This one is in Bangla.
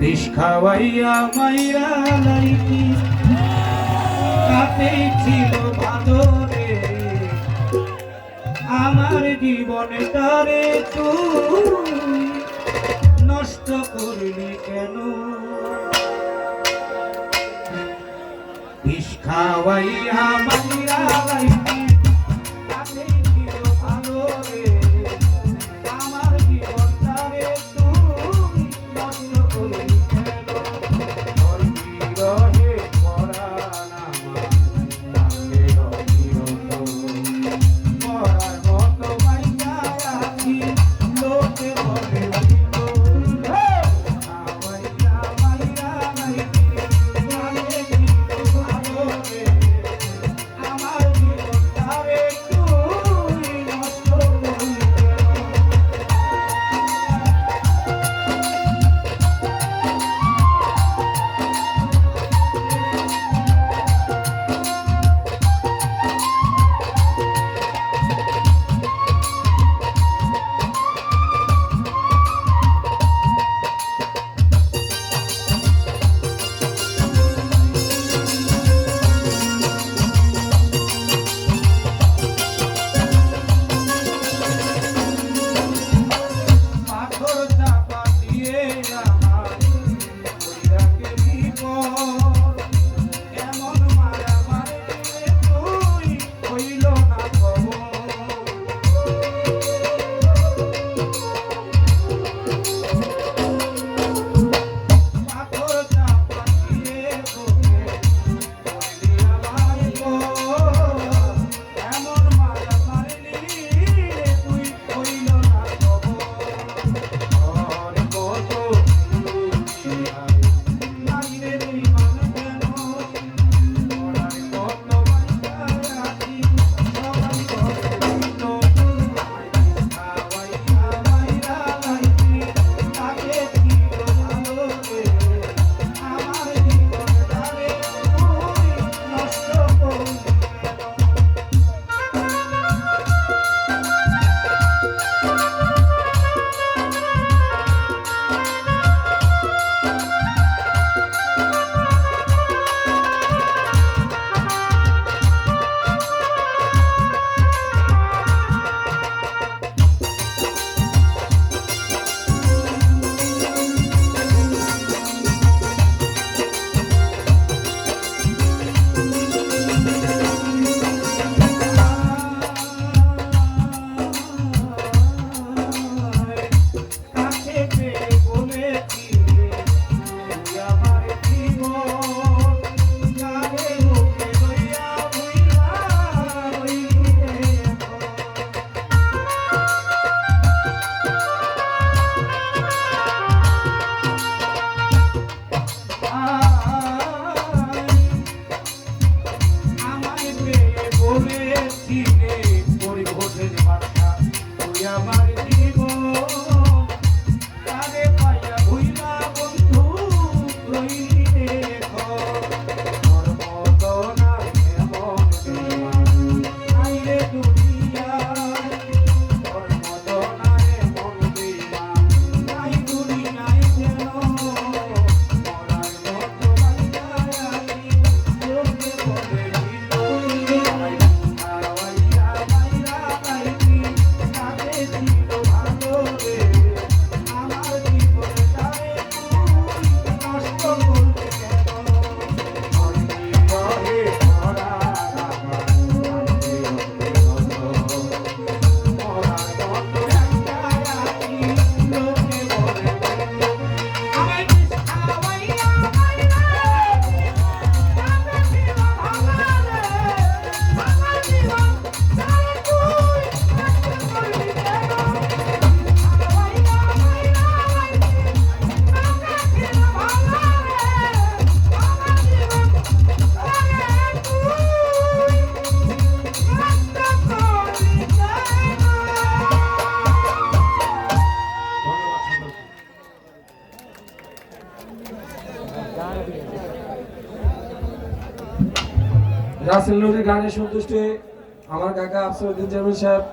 বিষ খাওয়াইয়া মাইরা লাইলি তাতেই ছিল বাঁধরে আমার জীবনে তারে তুই নষ্ট করলি কেন? বিষ খাওয়াইয়া মাইরা লাইলি রাসেল নুরের গানে সন্তুষ্ট আমার কাকা আফসর উদ্দিন জামিল সাহেব